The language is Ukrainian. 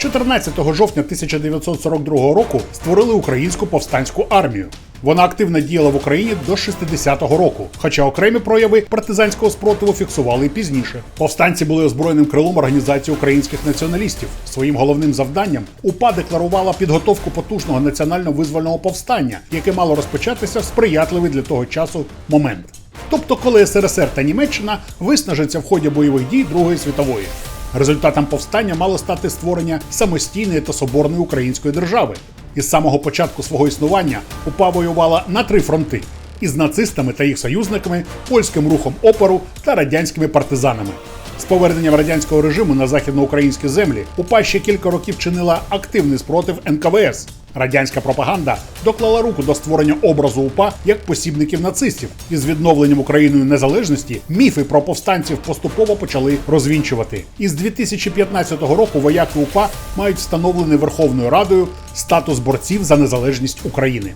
14 жовтня 1942 року створили українську повстанську армію. Вона активно діяла в Україні до 60-го року, хоча окремі прояви партизанського спротиву фіксували і пізніше. Повстанці були озброєним крилом організації українських націоналістів. Своїм головним завданням УПА декларувала підготовку потужного національно-визвольного повстання, яке мало розпочатися в сприятливий для того часу момент. Тобто, коли СРСР та Німеччина виснажаться в ході бойових дій Другої світової. Результатом повстання мало стати створення самостійної та соборної української держави. Із самого початку свого існування УПА воювала на три фронти: із нацистами та їх союзниками, польським рухом опору та радянськими партизанами. З поверненням радянського режиму на західноукраїнські землі УПА ще кілька років чинила активний спротив НКВС. Радянська пропаганда доклала руку до створення образу УПА як посібників нацистів, і з відновленням Україною незалежності міфи про повстанців поступово почали розвінчувати. І з 2015 року вояки УПА мають встановлений Верховною Радою статус борців за незалежність України.